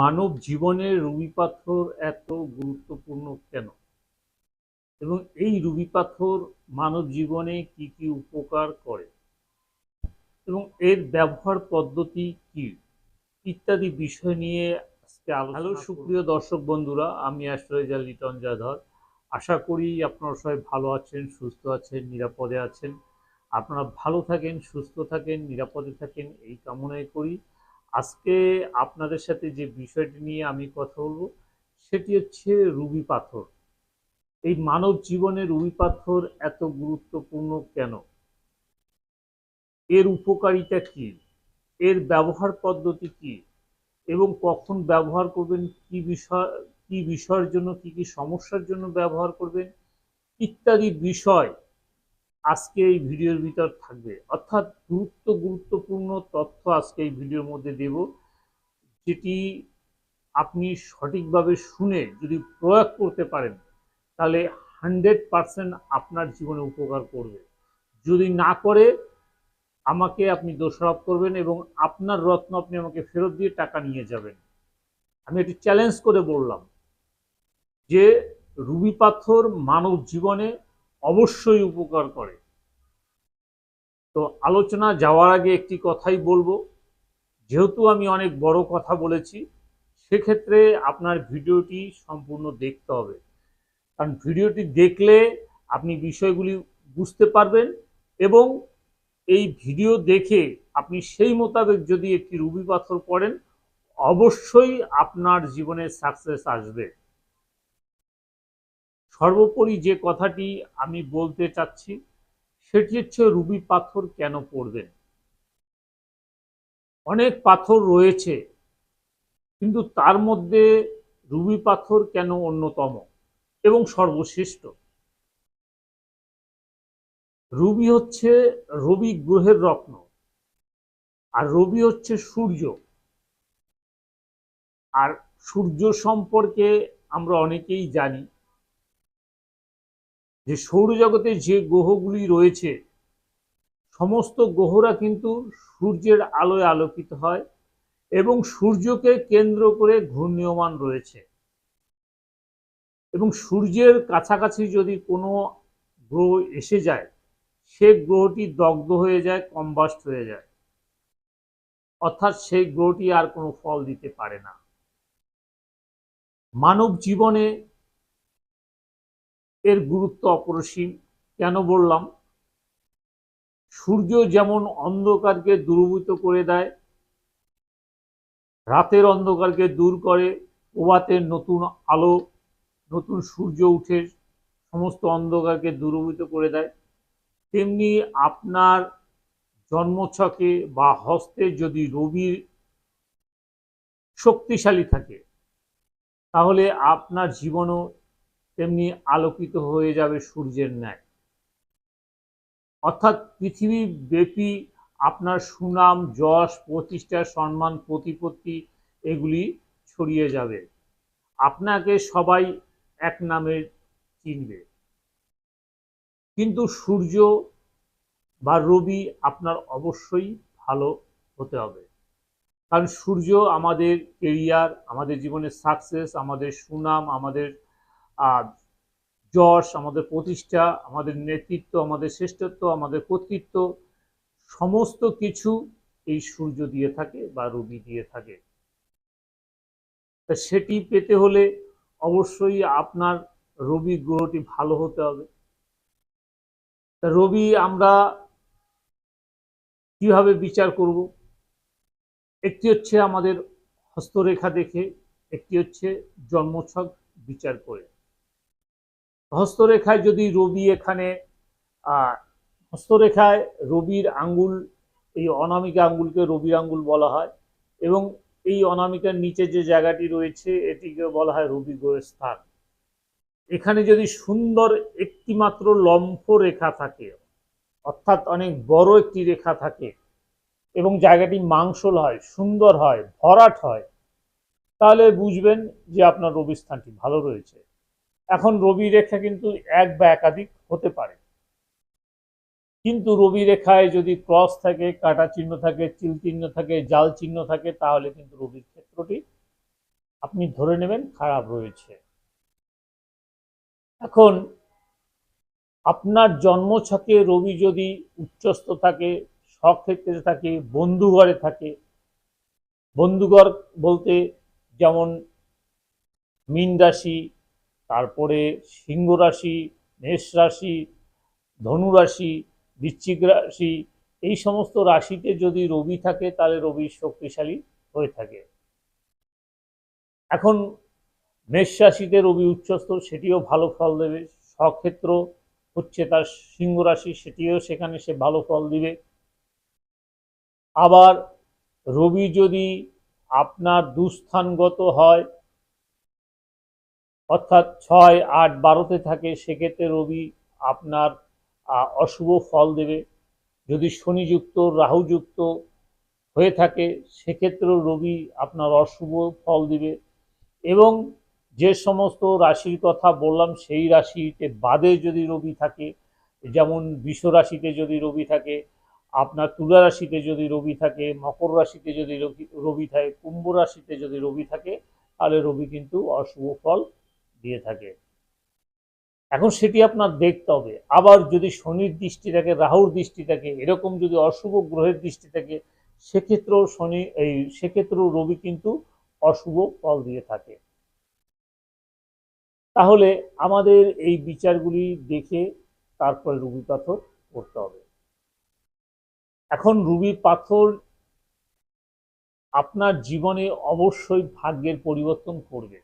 মানব জীবনে রুবি পাথর এত গুরুত্বপূর্ণ কেন? এবং এই রুবি পাথর মানব জীবনে কি কি উপকার করে? এবং এর ব্যবহার পদ্ধতি কি? ইত্যাদি বিষয় নিয়ে আজকে হ্যালো সুপ্রিয় দর্শক বন্ধুরা আমি অ্যাস্ট্রোলজার লিটন জাধর আশা করি আপনারা সবাই ভালো আছেন সুস্থ আছেন নিরাপদে আছেন। আপনারা ভালো থাকেন সুস্থ থাকেন নিরাপদে থাকেন এই কামনাই করি। আজকে আপনাদের সাথে যে বিষয়টি নিয়ে আমি কথা বলব, সেটি হচ্ছে রুবি পাথর। এই মানব জীবনে রুবি পাথর এত গুরুত্বপূর্ণ কেন? এর উপকারিতা কি? এর ব্যবহার পদ্ধতি কি? এবং কখন ব্যবহার করবেন? কি বিষয়, কি বিষয়ের জন্য, কি কি সমস্যার জন্য ব্যবহার করবেন? ইত্যাদি বিষয় আজকে এই ভিডিওর ভিতর থাকবে। অর্থাৎ গুরুত্ব, গুরুত্বপূর্ণ তথ্য আজকে এই ভিডিওর মধ্যে দেব, যেটি আপনি সঠিকভাবে শুনে যদি প্রয়োগ করতে পারেন, তাহলে হান্ড্রেড পারসেন্ট আপনার জীবনে উপকার করবে। যদি না করে, আমাকে আপনি দোষারোপ করবেন এবং আপনার রত্ন আপনি আমাকে ফেরত দিয়ে টাকা নিয়ে যাবেন। আমি একটি চ্যালেঞ্জ করে বললাম যে রুবি পাথর মানব জীবনে অবশ্যই উপকার করে। তো আলোচনা যাওয়ার আগে একটি কথাই বলব। যেহেতু আমি অনেক বড় কথা বলেছি, সেক্ষেত্রে আপনার ভিডিওটি সম্পূর্ণ দেখতে হবে। কারণ ভিডিওটি দেখলে আপনি বিষয়গুলি বুঝতে পারবেন এবং এই ভিডিও দেখে আপনি সেই মোতাবেক যদি একটি রুবি পাথর পড়েন, অবশ্যই আপনার জীবনে সাকসেস আসবে। সর্বোপরি যে কথাটি আমি বলতে চাচ্ছি, সেটি হচ্ছে রুবি পাথর কেন পড়বেন অনেক পাথর রয়েছে, কিন্তু তার মধ্যে রুবি পাথর কেন অন্যতম এবং সর্বশ্রেষ্ঠ? রুবি হচ্ছে রবি গ্রহের রত্ন, আর রবি হচ্ছে সূর্য। আর সূর্য সম্পর্কে আমরা অনেকেই জানি যে সৌরজগতে যে গ্রহগুলি রয়েছে, সমস্ত গ্রহরা কিন্তু সূর্যের আলোয় আলোকিত হয় এবং সূর্যকে কেন্দ্র করে ঘূর্ণীয়মান রয়েছে। এবং সূর্যের কাছাকাছি যদি কোনো গ্রহ এসে যায়, সে গ্রহটি দগ্ধ হয়ে যায়, কম্বাস্ট হয়ে যায়। অর্থাৎ সেই গ্রহটি আর কোনো ফল দিতে পারে না। মানব জীবনে এর গুরুত্ব অপরিসীম। কেন বললাম? সূর্য যেমন অন্ধকারকে দূরভূত করে দেয়, রাতের অন্ধকারকে দূর করে প্রভাতের নতুন আলো, নতুন সূর্য উঠে সমস্ত অন্ধকারকে দূরভূত করে দেয়। তেমনি আপনার জন্মছকে বা হস্তে যদি রবির শক্তিশালী থাকে, তাহলে আপনার জীবনও তেমনি আলোকিত হয়ে যাবে সূর্যের ন্যায়। অর্থাৎ পৃথিবী ব্যাপী আপনার সুনাম, যশ, প্রতিষ্ঠা, সম্মান, প্রতিপত্তি এগুলি ছড়িয়ে যাবে। আপনাকে সবাই এক নামে চিনবে। কিন্তু সূর্য বা রবি আপনার অবশ্যই ভালো হতে হবে। কারণ সূর্য আমাদের কেরিয়ার আমাদের জীবনের সাকসেস আমাদের সুনাম, আমাদের যশ, আমাদের প্রতিষ্ঠা, আমাদের নেতৃত্ব, আমাদের শ্রেষ্ঠত্ব, আমাদের কর্তৃত্ব, সমস্ত কিছু এই সূর্য দিয়ে থাকে বা রবি দিয়ে থাকে। তা সেটি পেতে হলে অবশ্যই আপনার রবি গ্রহটি ভালো হতে হবে। তা রবি আমরা কীভাবে বিচার করব? একটি হচ্ছে আমাদের হস্তরেখা দেখে, একটি হচ্ছে জন্মছক বিচার করে। হস্তরেখায় যদি রবি এখানে হস্তরেখায় রবির আঙ্গুল, এই অনামিকা আঙ্গুলকে রবির আঙ্গুল বলা হয়, এবং এই অনামিকার নিচে যে জায়গাটি রয়েছে, এটিকে বলা হয় রবি গ্রহের স্থান। এখানে যদি সুন্দর একটি মাত্র লম্ফ রেখা থাকে, অর্থাৎ অনেক বড় একটি রেখা থাকে, এবং জায়গাটি মাংসল হয়, সুন্দর হয়, ভরাট হয়, তাহলে বুঝবেন যে আপনার রবি স্থানটি ভালো রয়েছে। এখন রবি রেখা কিন্তু এক বা একাধিক হতে পারে। কিন্তু রবি রেখায় যদি ক্রস থাকে, কাটা চিহ্ন থাকে, চিল চিহ্ন থাকে, জাল চিহ্ন থাকে, তাহলে কিন্তু রবির ক্ষেত্রটি আপনি ধরে নেবেন খারাপ রয়েছে। এখন আপনার জন্ম জন্মছকে রবি যদি উচ্চস্থ থাকে স্বক্ষেত্রে থাকে বন্ধুঘরে থাকে বন্ধুঘর বলতে যেমন মীন রাশি তারপরে সিংহ রাশি, মেষ রাশি, ধনু রাশি, বৃশ্চিক রাশি, এই সমস্ত রাশিতে যদি রবি থাকে, তাহলে রবি শক্তিশালী হয়ে থাকে। এখন মেষ রাশিতে রবি উচ্চস্থ, সেটিও ভালো ফল দেবে। স্বক্ষেত্র হচ্ছে তার সিংহ রাশি, সেটিও সেখানে সে ভালো ফল দিবে। আবার রবি যদি আপনার দুস্থানগত হয় অর্থাৎ ছয় আট বারোতে থাকে, সেক্ষেত্রে রবি আপনার অশুভ ফল দেবে। যদি শনিযুক্ত, রাহুযুক্ত হয়ে থাকে, সেক্ষেত্রেও রবি আপনার অশুভ ফল দিবে। এবং যে সমস্ত রাশির কথা বললাম, সেই রাশিতে বাদে যদি রবি থাকে, যেমন বিষ রাশিতে যদি রবি থাকে, আপনার তুলা রাশিতে যদি রবি থাকে, মকর রাশিতে যদি রবি- রবি থাকে, কুম্ভ রাশিতে যদি রবি থাকে, তাহলে রবি কিন্তু অশুভ ফল দিয়ে থাকে। এখন সেটি আপনার দেখতে হবে। আবার যদি শনির দৃষ্টি থাকে, রাহুর দৃষ্টি থাকে, এরকম যদি অশুভ গ্রহের দৃষ্টি থাকে, সেক্ষেত্রেও শনি এই, সেক্ষেত্রেও রবি কিন্তু অশুভ ফল দিয়ে থাকে। তাহলে আমাদের এই বিচারগুলি দেখে তারপরে রুবি পাথর করতে হবে। এখন রুবি পাথর আপনার জীবনে অবশ্যই ভাগ্যের পরিবর্তন করবে।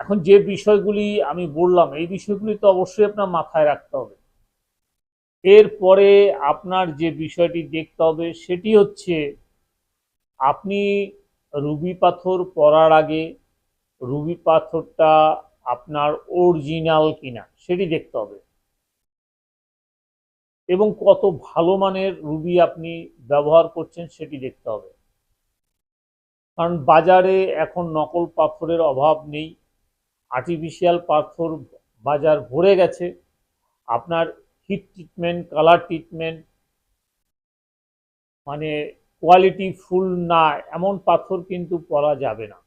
এখন যে বিষয়গুলি আমি বললাম, এই বিষয়গুলি তো অবশ্যই আপনার মাথায় রাখতে হবে। এরপরে আপনার যে বিষয়টি দেখতে হবে, সেটি হচ্ছে আপনি রুবি পাথর পরার আগে রুবি পাথরটা আপনার অরিজিনাল কিনা, সেটি দেখতে হবে। এবং কত ভালো মানের রুবি আপনি ব্যবহার করছেন, সেটি দেখতে হবে। কারণ বাজারে এখন নকল পাথরের অভাব নেই। আর্টিফিশিয়াল পাথর বাজার ভরে গেছে। আপনার হিট ট্রিটমেন্ট কালার ট্রিটমেন্ট মানে কোয়ালিটি ফুল না, এমন পাথর কিন্তু পরা যাবে না।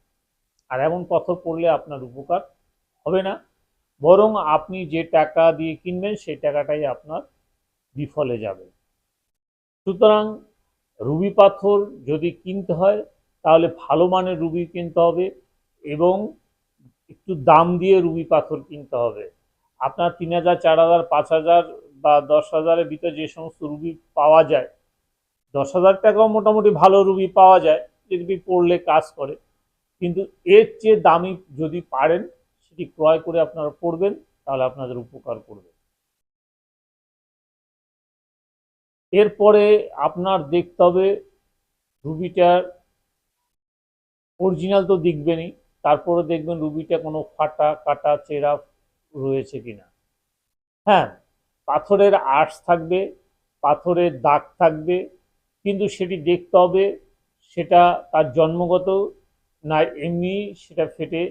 আর এমন পাথর পড়লে আপনার উপকার হবে না। বরং আপনি যে টাকা দিয়ে কিনবেন, সেই টাকাটাই আপনার বিফলে যাবে। সুতরাং রুবি পাথর যদি কিনতে হয়, তাহলে ভালো মানের রুবি কিনতে হবে এবং একটু দাম দিয়ে রুবি পাথর কিনতে হবে। আপনার তিন হাজার, চার হাজার, পাঁচ হাজার বা দশ হাজারের ভিতরে যে সমস্ত রুবি পাওয়া যায়, দশ হাজার টাকাও মোটামুটি ভালো রুবি পাওয়া যায় যে রুবি পড়লে কাজ করে। কিন্তু এর চেয়ে দামি যদি পারেন, সেটি ক্রয় করে আপনারা পড়বেন, তাহলে আপনাদের উপকার করবে। এরপরে আপনার দেখতে হবে রুবিটার অরিজিনাল তো দেখবেনই। তারপরে দেখবেন রুবিটা কোনো ফাটা, কাটা চেরা রয়েছে কিনা। হ্যাঁ পাথরের আর্টস থাকবে, পাথরের দাগ থাকবে, কিন্তু সেটি দেখতে হবে, সেটা তার জন্মগত না এমনি সেটা ফেটে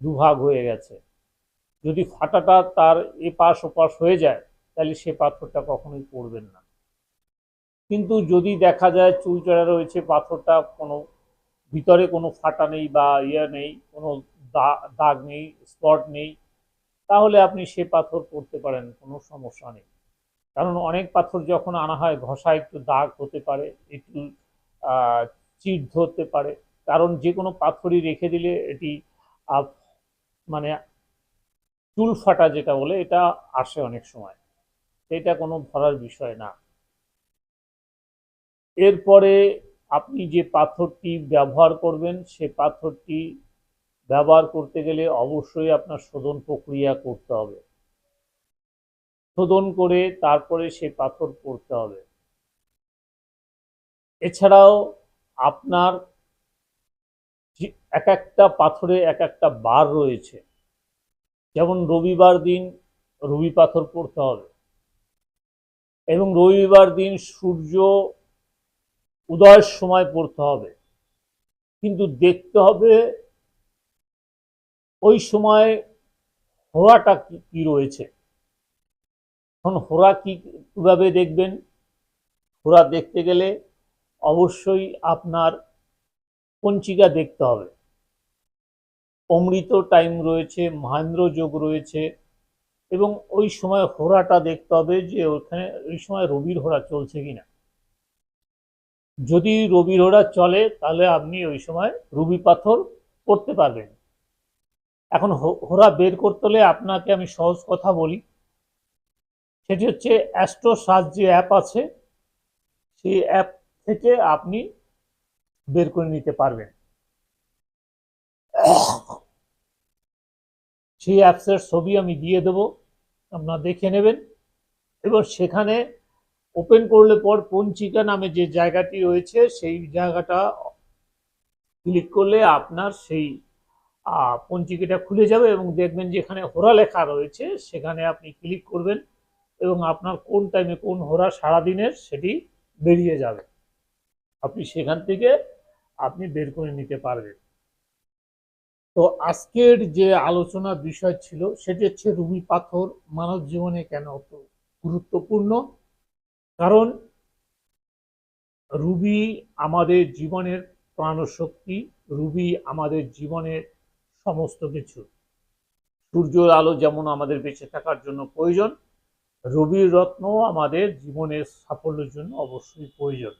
দুভাগ হয়ে গেছে। যদি ফাটাটা তার এপাশ ওপাশ হয়ে যায়, তাহলে সে পাথরটা কখনোই পড়বেন না। কিন্তু যদি দেখা যায় চুলচড়া রয়েছে, পাথরটা কোনো ভিতরে কোনো ফাটা নেই বা ইয়ে নেই, কোনো দাগ নেই, স্পট নেই, তাহলে আপনি সে পাথর পড়তে পারেন, কোনো সমস্যা নেই। কারণ অনেক পাথর যখন আনা হয়, ঘষা একটু দাগ হতে পারে, একটু চিট ধরতে পারে। কারণ যে কোনো পাথরই রেখে দিলে এটি মানে চুল ফাটা যেটা বলে, এটা আসে অনেক সময়। এটা কোনো ধরার বিষয় না। এরপরে আপনি যে পাথরটি ব্যবহার করবেন, সে পাথরটি ব্যবহার করতে গেলে অবশ্যই আপনার শোধন প্রক্রিয়া করতে হবে। শোধন করে তারপরে সে পাথর পড়তে হবে। এছাড়াও আপনার এক একটা পাথরে এক একটা বার রয়েছে। যেমন রবিবার দিন রবি পাথর পড়তে হবে এবং রবিবার দিন সূর্য উদয়ের সময় পড়তে হবে। কিন্তু দেখতে হবে ওই সময় হোরাটা কি রয়েছে। এখন কি, কীভাবে দেখবেন? হোরা দেখতে গেলে অবশ্যই আপনার পঞ্চিকা দেখতে হবে। অমৃত টাইম রয়েছে, মহেন্দ্র যোগ রয়েছে এবং ওই সময় হোরাটা দেখতে হবে যে ওখানে, ওই সময় রবির হোরা চলছে কিনা। যদি রবির হোরা চলে, তাহলে আপনি ওই সময় রুবি পাথর করতে পারবেন। এখন হোরা বের করতে হলে আপনাকে আমি সহজ কথা বলি। সেটি হচ্ছে অ্যাস্ট্রো সাজ যে অ্যাপ আছে, সেই অ্যাপ থেকে আপনি বের করে নিতে পারবেন। সেই অ্যাপসের ছবি আমি দিয়ে দেব, আপনারা দেখে নেবেন। এবং সেখানে ওপেন করলে পর পঞ্চিকা নামে যে জায়গাটি রয়েছে, সেই জায়গাটা ক্লিক করলে আপনার সেই পঞ্চিকাটা খুলে যাবে এবং দেখবেন যেখানে হোরা লেখা রয়েছে, সেখানে আপনি ক্লিক করবেন এবং আপনার কোন টাইমে কোন হোরা সারাদিনের সেটি বেরিয়ে যাবে। আপনি সেখান থেকে আপনি বের করে নিতে পারবেন। তো আজকের যে আলোচনার বিষয় ছিল, সেটি হচ্ছে রুবি পাথর মানব জীবনে কেন গুরুত্বপূর্ণ? কারণ রুবি আমাদের জীবনের প্রাণশক্তি, রুবি আমাদের জীবনের সমস্ত কিছু। সূর্যের আলো যেমন আমাদের বেঁচে থাকার জন্য প্রয়োজন, রবির রত্ন আমাদের জীবনের সাফল্যের জন্য অবশ্যই প্রয়োজন।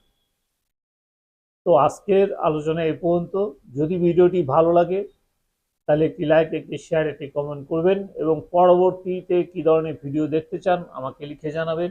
তো আজকের আলোচনা এ পর্যন্ত। যদি ভিডিওটি ভালো লাগে, তাহলে একটি লাইক, একটি শেয়ার একটি কমেন্ট করবেন এবং পরবর্তীতে কি ধরনের ভিডিও দেখতে চান আমাকে লিখে জানাবেন।